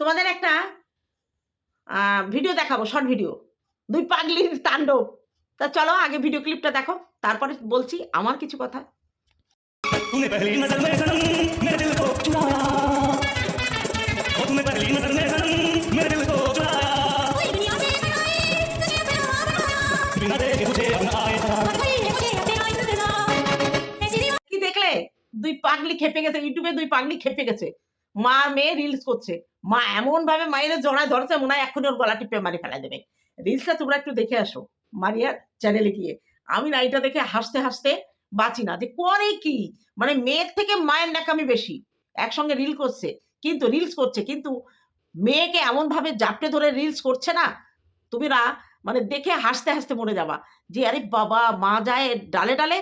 তোমাদের একটা ভিডিও দেখাবো শর্ট ভিডিও দুই পাগলির তাণ্ডব। তা চলো আগে ভিডিও ক্লিপটা দেখো তারপরে বলছি আমার কিছু কথা। কি দেখলে? দুই পাগলি খেপে গেছে ইউটিউবে দুই পাগলি খেপে গেছে। মা মেয়ে রিলস করছে। মা এমন ভাবে মায়ের জড়ায় ধরছে, মনে হয় এক্ষুনি ওর গলা টিপে মারি ফেলা দেবে। রিলসটা তোমরা একটু দেখে আসো, মারিয়ার চ্যানেলে গিয়ে। আমি না এটা দেখে হাসতে হাসতে বাঁচি না। যে করে কি? মানে মেয়ের থেকে মায়ের ন্যাকামি বেশি। একসঙ্গে রিল করছে, কিন্তু রিলস করছে, কিন্তু মেয়েকে এমন ভাবে জাপটে ধরে রিলস করছে না তুমি না মানে দেখে হাসতে হাসতে মরে যাবা। যে আরে বাবা, মা যায় ডালে ডালে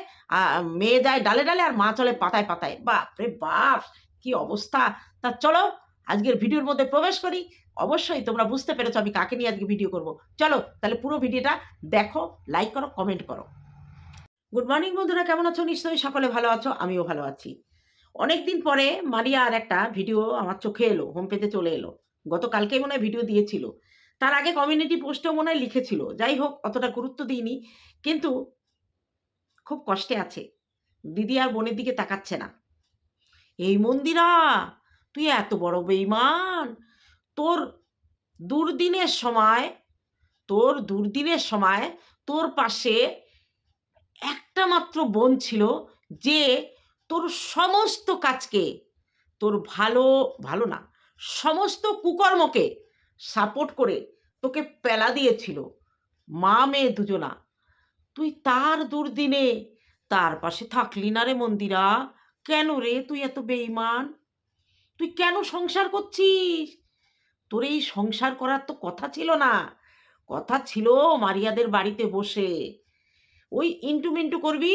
মেয়ে যায় ডালে ডালে আর মা চলে পাতায় পাতায়। বাপ রে বাপ! কি অবস্থা? তা চলো, আজকের ভিডিওর মধ্যে প্রবেশ করি। অবশ্যই তোমরা বুঝতে পেরেছ আমি কাকে নিয়ে আজকে ভিডিও করব। চলো, তাহলে পুরো ভিডিওটা দেখো লাইক করো কমেন্ট করো। গুড মর্নিং বন্ধুরা, কেমন আছো? নিশ্চয়ই সকলে ভালো আছো, আমিও ভালো আছি। অনেক দিন পরে মারিয়া আর একটা ভিডিও আমার চোখে এলো হোম পেতে চলে এলো। গতকালকেই মনে হয় ভিডিও দিয়েছিল। তার আগে কমিউনিটি পোস্টেও মনে হয় লিখেছিল। যাই হোক, অতটা গুরুত্ব দিইনি, কিন্তু খুব কষ্টে আছে। দিদি আর বোনের দিকে তাকাচ্ছে না। এই মন্দিরা, তুই এত বড় বেইমান তোর দুর্দিনের সময়, তোর দুর্দিনের সময় তোর পাশে একটা মাত্র বোন ছিল যে তোর সমস্ত কাজকে, তোর ভালো ভালো না, সমস্ত কুকর্মকে সাপোর্ট করে তোকে পেলা দিয়েছিল। মা, মেয়ে দুজনা। তুই তার দুর্দিনে তার পাশে থাকলি না রে মন্দিরা। কেন রে তুই এত বেইমান তুই কেন সংসার করছিস? তোর এই সংসার করার তো কথা ছিল না। কথা ছিল মারিয়াদের বাড়িতে বসে। ওই ইন্টু মিন্টু করবি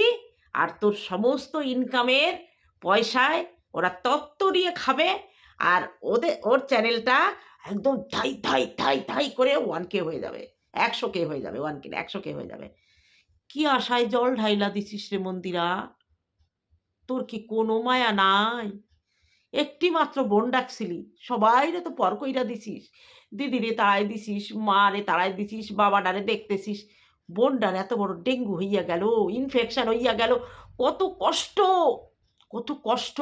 আর তোর সমস্ত ইনকামের পয়সায় ওরা তত্ত্ব দিয়ে খাবে আর ওদের ওর চ্যানেলটা একদম ধাই ধাই ধাই ধাই করে ওয়ান কে হয়ে যাবে। একশো কে হয়ে যাবে ওয়ান কে একশো কে হয়ে যাবে। কি আশায় জল ঢাইলা দিছিস রে মন্দিরা? তোর কি কোনো মায়া নাই? একটি মাত্র বোন ডাকছিলি। সবাই রে তো পর কইরা দিছিস। দিদি রে তাড়াই দিছিস, মা রে তাড়াই দিছিস, বাবা ডারে দেখতেছিস। বোনটার এত বড় ডেঙ্গু হইয়া গেল ইনফেকশন হইয়া গেল, কত কষ্ট কত কষ্ট,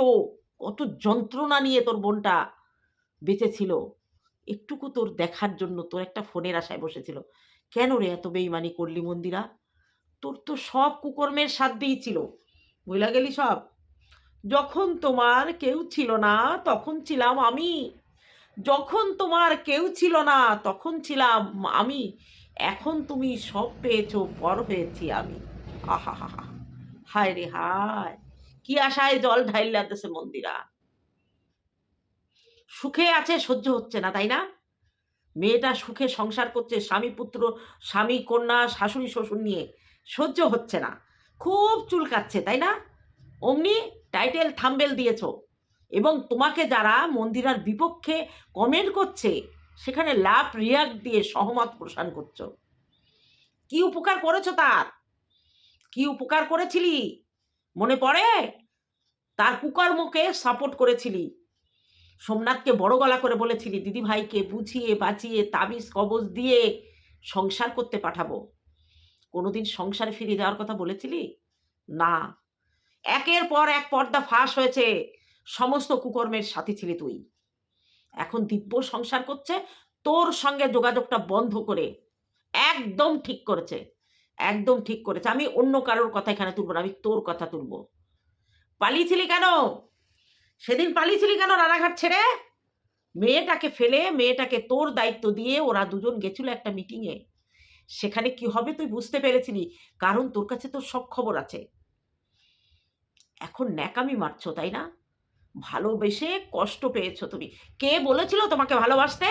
কত যন্ত্রণা নিয়ে তোর বোনটা বেঁচেছিল। একটুকু তোর দেখার জন্য তোর একটা ফোনের আশায় বসেছিল। কেন রে এত বেইমানি করলি মন্দিরা? তোর তো সব কুকর্মের সাথ ছিল। বুঝলা গেলি সব? যখন তোমার কেউ ছিল না, তখন ছিলাম আমি। যখন তোমার কেউ ছিল না, তখন ছিলাম আমি। এখন তুমি সব পেয়েছ বড় হয়েছি আমি। আহা হা হা হায় রে হায়। কি আশায় জল ঢাইলাতেছে মন্দিরা। সুখে আছে, সহ্য হচ্ছে না, তাই না? মেয়েটা সুখে সংসার করছে, স্বামী পুত্র, স্বামী কন্যা, শাশুড়ি, শ্বশুর নিয়ে। সহ্য হচ্ছে না। খুব চুলকাচ্ছে, তাই না? অমনি টাইটেল থাম্বেল দিয়েছ। এবং তোমাকে যারা মন্দিরার বিপক্ষে কমেন্ট করছে, সেখানে লাভ রিয়াক্ট দিয়ে সহমত পোষণ করছ। কি উপকার করেছ তার? কি উপকার করেছিলি? মনে পড়ে? তার কুকর্মকে সাপোর্ট করেছিলি। সোমনাথকে বড় গলা করে বলেছিলি দিদি ভাইকে বুঝিয়ে, বাঁচিয়ে, তাবিজ, কবজ দিয়ে সংসার করতে পাঠাবো। কোনোদিন সংসারে ফিরে যাওয়ার কথা বলেছিলি? না। একের পর এক পর্দা ফাঁস হয়েছে। সমস্ত কুকর্মের সাথী ছিলি তুই। এখন দিব্য সংসার করছে, তোর সঙ্গে যোগাযোগটা বন্ধ করে। একদম ঠিক করেছে। একদম ঠিক করেছে। আমি অন্য কারোর কথা এখানে তুলবো না, আমি তোর কথা তুলবো। পালিয়েছিলি কেন? সেদিন পালিয়েছিলি কেন রানাঘাট ছেড়ে? মেয়েটাকে ফেলে, মেয়েটাকে তোর দায়িত্ব দিয়ে ওরা দুজন গেছিল একটা মিটিংয়ে সেখানে কি হবে তুই বুঝতে পেরেছিলি? কারণ তোর কাছে তো সব খবর আছে। এখন ন্যাকামি মারছো, তাই না? ভালোবেসে কষ্ট পেয়েছ তুমি। কে বলেছিল তোমাকে ভালোবাসতে?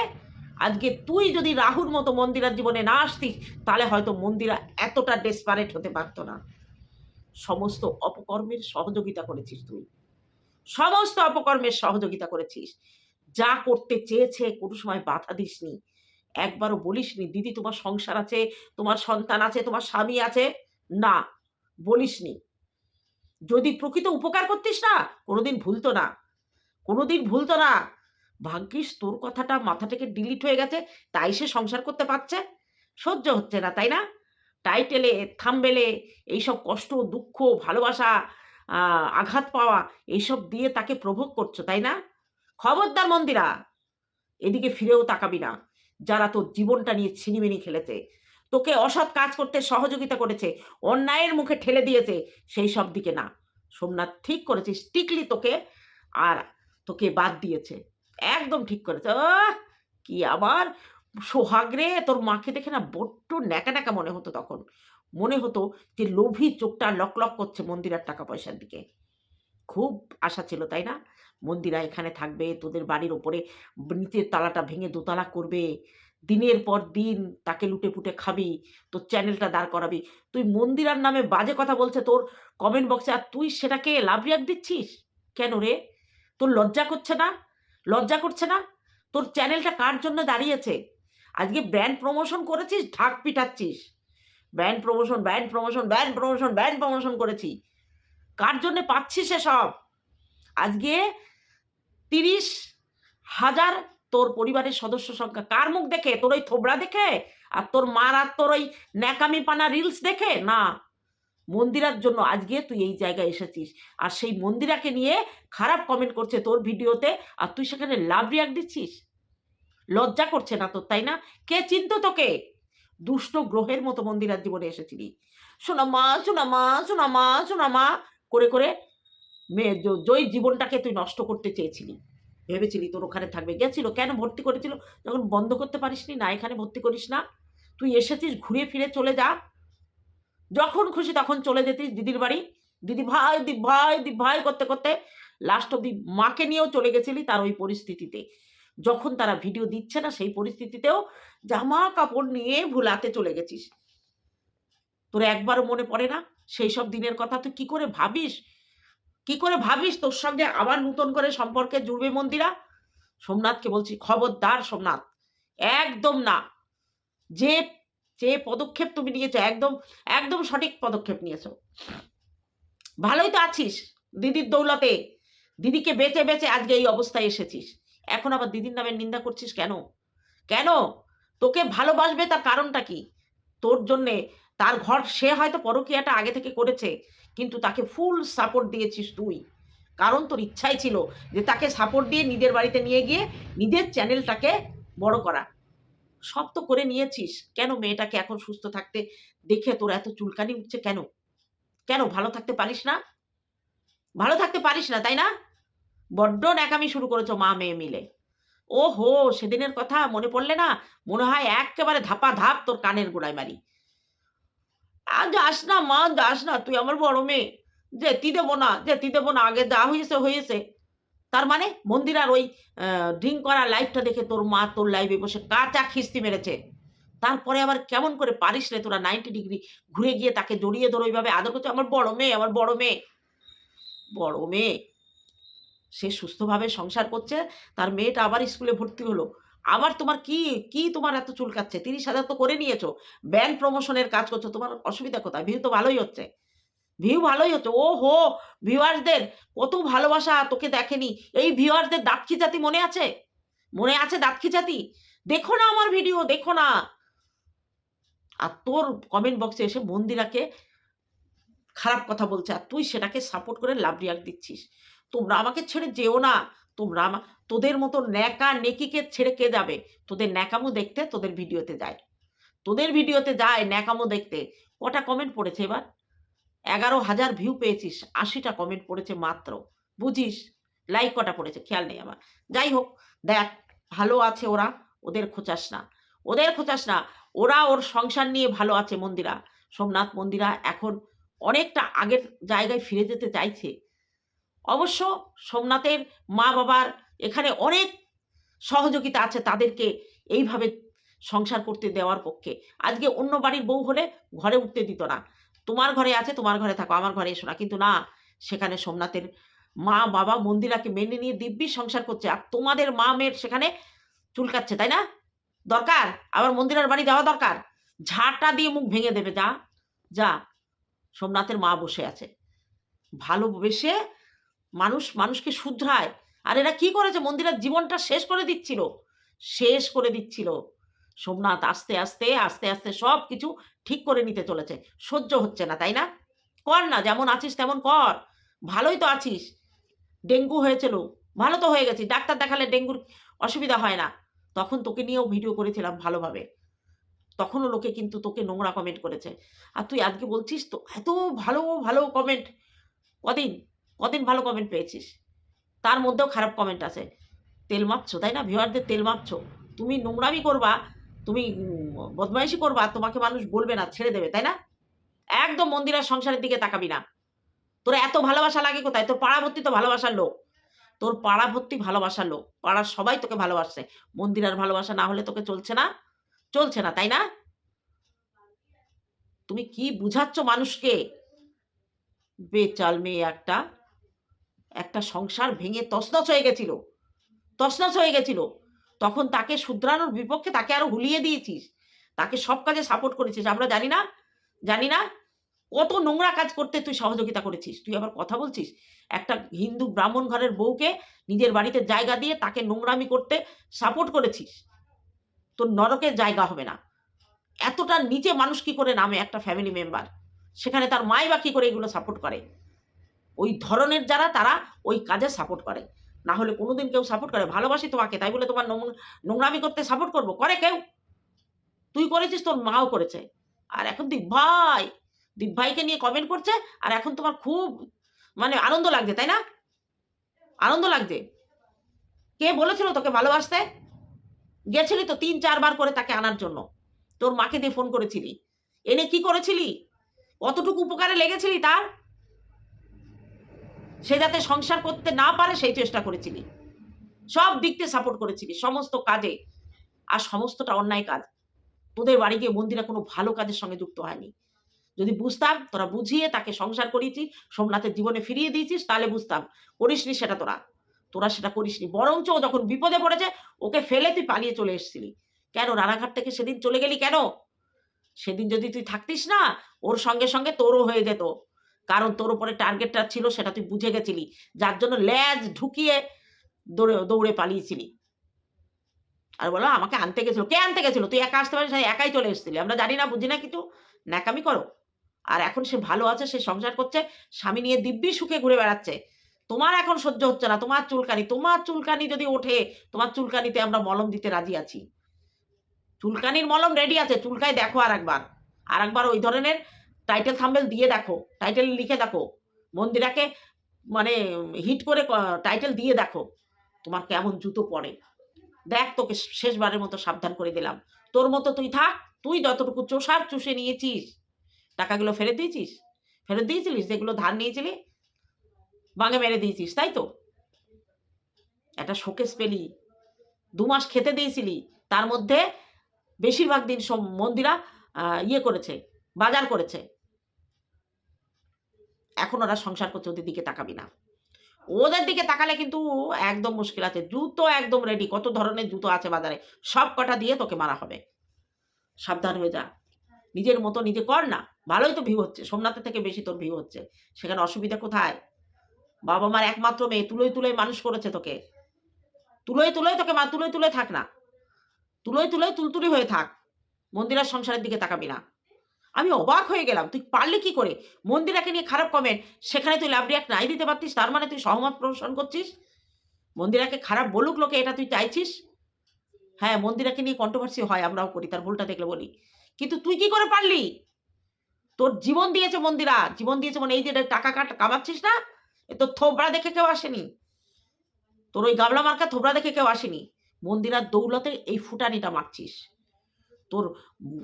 আজকে তুই যদি রাহুর মতো মন্দিরার জীবনে না আসতিস, তাহলে হয়তো মন্দিরা এতটা ডেসপারেট হতে পারতো না। সমস্ত অপকর্মের সহযোগিতা করেছিস তুই। সমস্ত অপকর্মের সহযোগিতা করেছিস। যা করতে চেয়েছে কোনো সময় বাধা দিসনি। একবারও বলিসনি, দিদি, তোমার সংসার আছে, তোমার সন্তান আছে, তোমার স্বামী আছে? না, বলিসনি। যদি প্রকৃত উপকার করতিস না, কোনোদিন ভুলতো না। কোনোদিন ভুলতো না। ভাগ্যিস তোর কথাটা মাথা থেকে ডিলিট হয়ে গেছে, তাই সে সংসার করতে পারছে। সহ্য হচ্ছে না, তাই না? টাইটেলে থামবেলে এইসব কষ্ট, দুঃখ, ভালোবাসা আঘাত পাওয়া, এইসব দিয়ে তাকে প্রভোগ করছ, তাই না? খবরদার মন্দিরা, এদিকে ফিরেও তাকাবি না। যারা তোর জীবনটা নিয়ে ছিনিমিনি খেলেছে তোকে অসৎ কাজ করতে সহযোগিতা করেছে, অন্যায়ের মুখে ঠেলে দিয়েছে, সেই সব দিকে না। সোমনাথ ঠিক করেছে স্টিকলি তোকে আর তোকে বাদ দিয়েছে। একদম ঠিক করেছে। কি আবার সোহাগরে তোর মাকে দেখে না বড্ড ন্যাকা ন্যাকা মনে হতো তখন। মনে হতো যে লোভী চোখটা লক লক করছে মন্দিরার টাকা পয়সার দিকে। খুব আশা ছিল, তাই না? মন্দিরা এখানে থাকবে, তোদের বাড়ির ওপরে নিচের তালাটা ভেঙে দোতলা করবে। দিনের পর দিন তাকে লুটে পুটে খাবি, তোর চ্যানেলটা দাঁড় করাবি। তুই মন্দিরার নামে বাজে কথা বলছে তোর কমেন্ট বক্সে আর তুই সেটাকে লাভ রিয়াক্ট দিচ্ছিস? কেন রে? তোর লজ্জা করছে না? লজ্জা করছে না? তোর চ্যানেলটা কার জন্য দাঁড়িয়েছে? আজকে ব্র্যান্ড প্রমোশন করেছিস, ঢাক পিটাচ্ছিস। Brand promotion brand promotion brand promotion brand promotion করেছি। কার জন্যে পাচ্ছিস এসব? আজকে তিরিশ হাজার তোর পরিবারের সদস্য সংখ্যা। কার মুখ দেখে? তোর ওই থোবড়া দেখে? আর তোর মার আর তোর ওই ন্যাকামি পানা রিলস দেখে? না। মন্দিরার জন্য আজকে তুই এই জায়গায় এসেছিস। আর সেই মন্দিরাকে নিয়ে খারাপ কমেন্ট করছে তোর ভিডিওতে, আর তুই সেখানে লাভ রিয়াক্ট দিচ্ছিস? লজ্জা করছে না তোর, তাই না? কে চিনতো তোকে? দুষ্ট গ্রহের মতো মন্দিরার জীবনে এসেছিলি। শোনা মা শোনা মা শোনা মা শোনা মা, করে করে মেয়ে জ- জয়ী জীবনটাকে তুই নষ্ট করতে চেয়েছিলি। ভেবেছিলি তোর ওখানে থাকবে? গেছিল? কেন ভর্তি করেছিল? যখন বন্ধ করতে পারিসনি, না, এখানে ভর্তি করিস না। তুই এসেছিস ঘুরে ফিরে চলে যা। যখন খুশি তখন চলে যেতিস দিদির বাড়ি। দিদি ভাই দি ভাই দি ভাই করতে করতে লাস্ট অব্দি মাকে নিয়েও চলে গেছিলি তার ওই পরিস্থিতিতে। যখন তারা ভিডিও দিচ্ছে না, সেই পরিস্থিতিতেও জামা কাপড় নিয়ে ভুলাতে চলে গেছিস। তোর একবারও মনে পড়ে না? সেই সব দিনের কথা তুই কি করে ভাবিস? কি করে ভাবিস তোর সঙ্গে আবার নতুন করে সম্পর্কে জুড়বে মন্দিরা? সোমনাথকে বলছি, খবরদার সোমনাথ, একদম না। যে যে পদক্ষেপ তুমি নিয়েছো, একদম একদম সঠিক পদক্ষেপ নিয়েছো। ভালোই তো আছিস দিদির দৌলতে। দিদিকে বেঁচে বেঁচে আজকে এই অবস্থায় এসেছিস। এখন আবার দিদির নামে নিন্দা করছিস কেন? কেন? তোকে ভালোবাসবে তার কারণটা কি? তোর জন্যে তার ঘর সে হয়তো পরকীয়াটা আগে থেকে করেছে। কিন্তু তাকে ফুল সাপোর্ট দিয়েছিস তুই। কারণ তোর ইচ্ছাই ছিল যে তাকে সাপোর্ট দিয়ে নিজের বাড়িতে নিয়ে গিয়ে নিজের চ্যানেলটাকে বড় করা। সব তো করে নিয়েছিস। কেন মেয়েটাকে এখন সুস্থ থাকতে দেখে তোর এত চুলকানি উঠছে কেন? কেন ভালো থাকতে পারিস না? ভালো থাকতে পারিস না, তাই না? বড্ড ন্যাকামি শুরু করেছ মা মেয়ে মিলে। ও হো সেদিনের কথা মনে পড়লে না মনে হয় একেবারে ধাপা ধাপ তোর কানের গোড়ায় মারি। আর যাস না, মা যাস না, তুই আমার বড় মেয়ে। যেতি দেবো না, যেতি দেবো না, আগে যা হয়েছে হয়েছে তার মানে মন্দিরার ওই ড্রিঙ্ক করা লাইফটা দেখে তোর মা তোর লাইফে বসে কাঁচা খিস্তি মেরেছে। তারপরে আবার কেমন করে পারিস রে তোরা নাইনটি ডিগ্রি ঘুরে গিয়ে তাকে জড়িয়ে ধরো ওইভাবে। আদর করছে আমার বড় মেয়ে, আমার বড় মেয়ে। বড় মেয়ে। সে সুস্থভাবে সংসার করছে। তার মেয়েটা আবার স্কুলে ভর্তি হলো। আবার তোমার কি কি তোমার এত চুলকাচ্ছে তিরিশ হাজার তো করে নিয়েছো। ব্যান্ড প্রমোশনের কাজ করছ, তোমার অসুবিধা কোথায়? ভিউ তো ভালোই হচ্ছে। ভিউ ভালোই হচ্ছে। ও হো ভিউয়ার্সদের কত ভালোবাসা, তোকে দেখেনি। এই ভিউয়ার্সদের দাঁত খিচাতি মনে আছে? মনে আছে দাঁত খিচাতি দেখো না আমার ভিডিও দেখো না। আর তোর কমেন্ট বক্সে এসে মন্দিরাকে খারাপ কথা বলছে, আর তুই সেটাকে সাপোর্ট করে লাভ রিয়াক্ট দিচ্ছিস। তোমরা আমাকে ছেড়ে যেও না। তোমরা তোদের মতো ন্যাকা নেকিকে ছেড়ে কে যাবে? তোদের ন্যাকামো দেখতে তোদের ভিডিওতে যায়। তোদের ভিডিওতে যায় ন্যাকামো দেখতে। কটা কমেন্ট পড়েছে এবার? এগারো হাজার ভিউ পেয়েছিস, আশিটা কমেন্ট পড়েছে মাত্র। বুঝিস? লাইক কটা পড়েছে? খেয়াল নেই আমার। যাই হোক, দেখ, ভালো আছে ওরা, ওদের খোঁচাস না। ওদের খোঁচাস না। ওরা ওর সংসার নিয়ে ভালো আছে মন্দিরা। সোমনাথ মন্দিরা এখন অনেকটা আগের জায়গায় ফিরে যেতে চাইছে। অবশ্য সোমনাথের মা বাবার এখানে অনেক সহযোগিতা আছে তাদেরকে এইভাবে সংসার করতে দেওয়ার পক্ষে। আজকে অন্য বাড়ির বউ হলে ঘরে উঠতে দিত না। তোমার ঘরে আছে, তোমার ঘরে থাকো, আমার ঘরে এসো না। কিন্তু না, সেখানে সোমনাথের মা বাবা মন্দিরাকে মেনে নিয়ে দিব্যি সংসার করছে। আর তোমাদের মা মেয়ের সেখানে চুলকাচ্ছে, তাই না? দরকার? আবার মন্দিরার বাড়ি যাওয়া দরকার? ঝাঁটা দিয়ে মুখ ভেঙে দেবে, যা। যা, সোমনাথের মা বসে আছে। ভালোবেসে মানুষ, মানুষকে শুধরায়। আর এরা কি করেছে? মন্দিরের জীবনটা শেষ করে দিচ্ছিল। শেষ করে দিচ্ছিল। সোমনাথ আস্তে আস্তে আস্তে আস্তে সব কিছু ঠিক করে নিতে চলেছে। সহ্য হচ্ছে না, তাই না? কর না, যেমন আছিস তেমন কর। ভালোই তো আছিস। ডেঙ্গু হয়েছিল। ভালো তো হয়ে গেছিস ডাক্তার দেখালে ডেঙ্গুর অসুবিধা হয় না। তখন তোকে নিয়েও ভিডিও করেছিলাম ভালোভাবে। তখনও লোকে কিন্তু তোকে নোংরা কমেন্ট করেছে। আর তুই আজকে বলছিস তো, এত ভালো ভালো কমেন্ট কদিন? কদিন ভালো কমেন্ট পেয়েছিস। তার মধ্যেও খারাপ কমেন্ট আছে। তেল মাপছো, তাই না? ভিওয়ারদের তেল মাপছো। তুমি নোংরামি করবা, তুমি বদমাইশি করবা, তোমাকে মানুষ বলবে না, ছেড়ে দেবে, তাই না? একদম মন্দিরের সংসারের দিকে তাকাবি না। তোর এত ভালোবাসা লাগে কোথায়? তোর পাড়া ভর্তি তো ভালোবাসার লোক। তোর পাড়া ভর্তি ভালোবাসার লোক। পাড়ার সবাই তোকে ভালোবাসছে। মন্দিরের ভালোবাসা না হলে তোকে চলছে না। চলছে না, তাই না? তুমি কি বুঝাচ্ছ মানুষকে? বেচাল মেয়ে একটা। একটা সংসার ভেঙে তছনছ হয়ে গেছিল। তছনছ হয়ে গেছিল। তখন তাকে শুধরানোর বিপক্ষে তাকে আরও হুলিয়ে দিয়েছিস। তাকে সব কাজে সাপোর্ট করেছিস। আমরা জানি না জানি না কত নোংরা কাজ করতে তুই সহযোগিতা করেছিস। তুই আবার কথা বলছিস? একটা হিন্দু ব্রাহ্মণ ঘরের বউকে নিজের বাড়িতে জায়গা দিয়ে তাকে নোংরামি করতে সাপোর্ট করেছিস? তোর নরকের জায়গা হবে না। এতটা নিচে মানুষ কি করে নামে একটা ফ্যামিলি মেম্বার সেখানে তার মাই বা কি করে এগুলো সাপোর্ট করে। ওই ধরনের যারা, তারা ওই কাজে সাপোর্ট করে। না হলে কোনোদিন কেউ সাপোর্ট করে। ভালোবাসি তোমাকে, তাই বলে তোমার নোংরামি করতে সাপোর্ট করব। করে কেউ? তুই করেছিস, তোর মাও করেছে। আর এখন দীপ ভাই দীপ ভাইকে নিয়ে কমেন্ট করছে, আর এখন তোমার খুব মানে আনন্দ লাগছে, তাই না? আনন্দ লাগছে। কে বলেছিল তোকে ভালোবাসতে? গেছিলি তো তিন চারবার করে তাকে আনার জন্য। তোর মাকে দিয়ে ফোন করেছিলি। এনে কি করেছিলি? কতটুকু উপকারে লেগেছিলি তার? সে যাতে সংসার করতে না পারে, সেই চেষ্টা করেছিলি। সব দিক সাপোর্ট করেছিলি, সমস্ত কাজে। আর সমস্তটা অন্যায় কাজ। তোদের বাড়ি গিয়ে মন্দিরে কোনো ভালো কাজের সঙ্গে যুক্ত হয়নি। যদি বুঝতাম, তোরা বুঝিয়ে তাকে সংসার করিয়েছি সোমনাথের জীবনে ফিরিয়ে দিয়েছিস, তাহলে বুঝতাম, করিসনি সেটা তোরা। তোরা সেটা করিসনি। বরঞ্চ ও যখন বিপদে পড়েছে, ওকে ফেলে তুই পালিয়ে চলে এসেছিলি। কেন? রানাঘাট থেকে সেদিন চলে গেলি কেন? সেদিন যদি তুই থাকতিস না, ওর সঙ্গে সঙ্গে তোরও হয়ে যেত। কারণ তোর উপরে টার্গেটটা ছিল সেটা তুই বুঝে গেছিলি। যার জন্য ল্যাজ ঢুকিয়ে দৌড়ে দৌড়ে পালিয়েছিলি। আর বলো, আমাকে আনতে গেছিল। কে আনতে গেছিল? তুই একা আসতে পারিস একাই চলে এসেছিলি। আমরা জানি না, বুঝি না কিছু। ন্যাকামি করো। আর এখন সে ভালো আছে, সে সংসার করছে। স্বামী নিয়ে দিব্যি সুখে ঘুরে বেড়াচ্ছে। তোমার এখন সহ্য হচ্ছে না। তোমার চুলকানি তোমার চুলকানি যদি ওঠে, তোমার চুলকানিতে আমরা মলম দিতে রাজি আছি। চুলকানির মলম রেডি আছে। চুলকায় দেখো আর একবার আর একবার ওই ধরনের টাইটেল থাম্বেল দিয়ে দেখো টাইটেল লিখে দেখো, মন্দিরাকে মানে হিট করে টাইটেল দিয়ে দেখো, তোমার কেমন জুতো পড়ে দেখ তোকে শেষবারের মতো সাবধান করে দিলাম। তোর মতো তুই থাক, তুই যতটুকু চোষার চুষে নিয়েছিস, টাকাগুলো ফেরত দিয়েছিস? ফেরত দিয়েছিলিস? যেগুলো ধার নিয়েছিলি? বাঙে মেরে দিয়েছিস, তাই তো? একটা শোকেস পেলি, দু মাস খেতে দিয়েছিলি, তার মধ্যে বেশিরভাগ দিন সব মন্দিরা ইয়ে করেছে, বাজার করেছে। এখন ওরা সংসার করছে ওদের দিকে তাকাবি না। ওদের দিকে তাকালে কিন্তু একদম মুশকিল আছে। জুতো একদম রেডি কত ধরনের জুতো আছে বাজারে, সব কটা দিয়ে তোকে মারা হবে। সাবধান হয়ে যা। নিজের মতো নিজে কর না। ভালোই তো ভিউ হচ্ছে। সোমনাথের থেকে বেশি তোর ভিউ হচ্ছে। সেখানে অসুবিধা কোথায়? বাবা মার একমাত্র মেয়ে তুলোই তুলোই মানুষ করেছে তোকে। তুলোই তুলোই তোকে মা তুলোই তুলে থাক না। তুলোই তুলোই তুলতুলি হয়ে থাক। মন্দিরের সংসারের দিকে তাকাবি না। আমি অবাক হয়ে গেলাম। তুই পারলি কি করে? মন্দিরাকে নিয়ে খারাপ কমেন্ট সেখানে তুই লাভ রিয়াক্ট নাই দিতে পারতিস? তার মানে তুই সহমত প্রদর্শন করছিস? মন্দিরাকে খারাপ বলুক লোকে, এটা তুই চাইছিস? হ্যাঁ মন্দিরাকে নিয়ে কন্ট্রোভার্সি হয়, আমরাও করি, তার ভুলটা দেখলে বলি। কিন্তু তুই কি করে পারলি? তোর জীবন দিয়েছে মন্দিরা। জীবন দিয়েছে মানে এই যে টাকা কাট কামাচ্ছিস না? এ তোর থোবড়া দেখে কেউ আসেনি। তোর ওই গাবলা মার্কা থোবড়া দেখে কেউ আসেনি। মন্দিরার দৌলতে এই ফুটানিটা মারছিস। তোর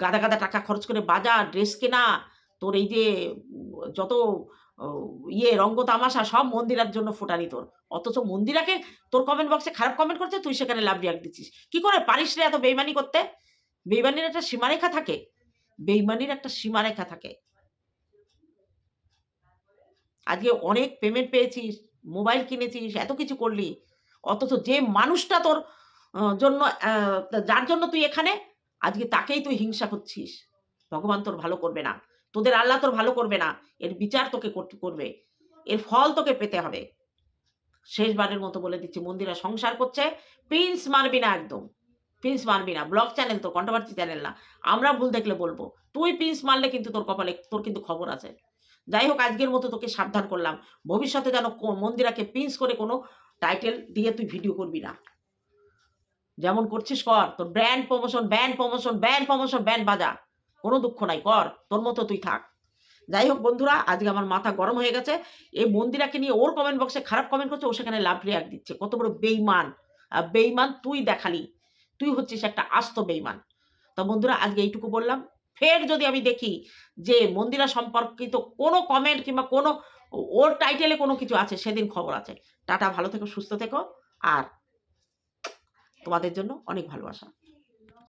গাদা গাদা টাকা খরচ করে বাজার, ড্রেস কেনা, তোর এই যে, যত ইয়ে রঙ্গ তামাশা সব মন্দিরার জন্য ফোটানি তোর। অথচ মন্দিরাকে তোর কমেন্ট বক্সে খারাপ কমেন্ট করছে, তুই সেখানে লাভ রিয়াক দিচ্ছিস। কি করে পারিস রে এত বেইমানি করতে? বেইমানির একটা সীমারেখা থাকে। বেইমানির একটা সীমারেখা থাকে। আজকে অনেক পেমেন্ট পেয়েছিস মোবাইল কিনেছিস, এত কিছু করলি। অথচ যে মানুষটা তোর জন্য যার জন্য তুই এখানে আজকে তাকেই তুই হিংসা করছিস। ভগবান তোর ভালো করবে না। তোদের আল্লাহ তোর ভালো করবে না। এর বিচার তোকে করবে। এর ফল তোকে পেতে হবে। শেষবারের মতো বলে দিচ্ছি, মন্দিরা সংসার করছে। প্রিন্স মারবি না একদম। প্রিন্স মারবি না। ব্লগ চ্যানেল তো কন্ট্রোভার্সি চ্যানেল না। আমরা ভুল দেখলে বলব। তুই প্রিন্স মারলে কিন্তু তোর কপালে, তোর কিন্তু খবর আছে। যাই হোক, আজকের মতো তোকে সাবধান করলাম। ভবিষ্যতে যেন মন্দিরাকে পিন্স করে কোনো টাইটেল দিয়ে তুই ভিডিও করবি না। যেমন করছিস কর, তোর brand promotion band promotion band promotion band বাজা। কোনো দুঃখ নাই, কর, তোর মতো তুই থাক। যাই হোক বন্ধুরা, আজকে আমার মাথা গরম হয়ে গেছে। এই মন্দিরাকে নিয়ে ওর কমেন্ট বক্সে খারাপ কমেন্ট করছে, ও সেখানে লাভ রিয়াক্ট দিচ্ছে। কত বড় বেইমান। বেইমান তুই দেখালি। তুই হচ্ছিস একটা আস্ত বেইমান। তো বন্ধুরা, আজকে এইটুকু বললাম। ফের যদি আমি দেখি যে মন্দিরা সম্পর্কিত কোনো কমেন্ট কিংবা কোনো ওর টাইটেলে কোনো কিছু আছে, সেদিন খবর আছে। টাটা, ভালো থেকো, সুস্থ থেকো। আর তোমাদের জন্য অনেক ভালোবাসা।